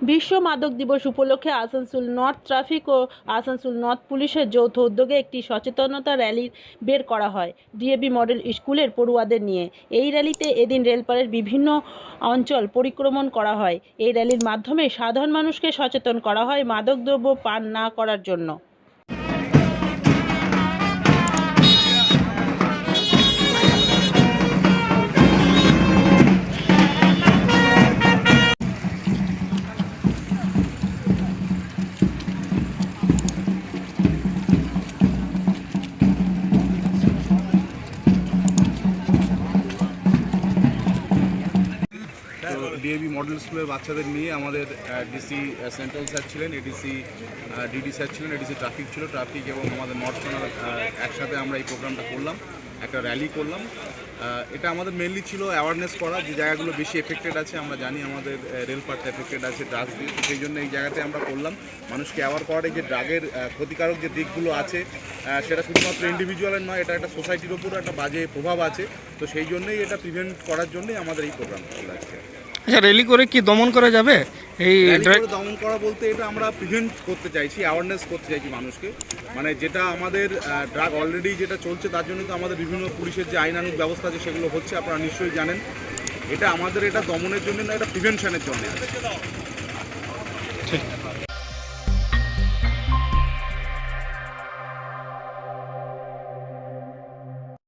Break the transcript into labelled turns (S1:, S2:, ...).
S1: বিশ্ব মাদক দিবস উপলক্ষে আসানসোল নর্থ ট্রাফিক ও আসানসোল নর্থ পুলিশের যৌথ উদ্যোগে একটি সচেতনতা র্যালি বের করা হয় ডিএবি মডেল স্কুলের পড়ুয়াদের নিয়ে। এই র্যালিতে এদিন রেলপারের বিভিন্ন অঞ্চল পরিক্রমণ করা হয়। এই র্যালির মাধ্যমে সাধারণ মানুষকে সচেতন করা হয় মাদকদ্রব্য পান না করার জন্য।
S2: তো ডিএবি মডেল স্কুলের বাচ্চাদের নিয়ে আমাদের ডিসি সেন্ট্রাল স্যার ছিলেন এডিসি ডিডি স্যার ছিলেন এডিসি ট্রাফিক ছিল ট্রাফিক এবং আমাদের নর্থ একসাথে আমরা এই প্রোগ্রামটা করলাম। একটা র্যালি করলাম। এটা আমাদের মেনলি ছিল অ্যাওয়ারনেস করা যে জায়গাগুলো বেশি এফেক্টেড আছে, আমরা জানি আমাদের রেলপাটটা এফেক্টেড আছে ড্রাগস দিয়ে। সেই জন্য এই জায়গাতে আমরা করলাম। মানুষকে অ্যাওয়ার করার যে ড্রাগের ক্ষতিকারক যে দিকগুলো আছে সেটা শুধুমাত্র ইন্ডিভিজুয়ালের নয়, এটা একটা সোসাইটির উপরও একটা বাজে প্রভাব আছে। তো সেই জন্যই এটা প্রিভেন্ট করার জন্যই আমাদের এই প্রোগ্রামটা চলে
S3: আচ্ছা র্যালি করে কি দমন করা যাবে? এই
S2: দমন করা বলতে এটা আমরা প্রিভেন্ট করতে চাইছি অ্যাওয়ারনেস করতে চাইছি মানুষকে। মানে যেটা আমাদের ড্রাগ অলরেডি যেটা চলছে তার জন্য তো আমাদের বিভিন্ন পুলিশের যে আইনানুগ ব্যবস্থা আছে সেগুলো হচ্ছে আপনারা নিশ্চয়ই জানেন। এটা আমাদের এটা দমনের জন্য না এটা প্রিভেনশনের জন্য আছে।
S3: ঠিক।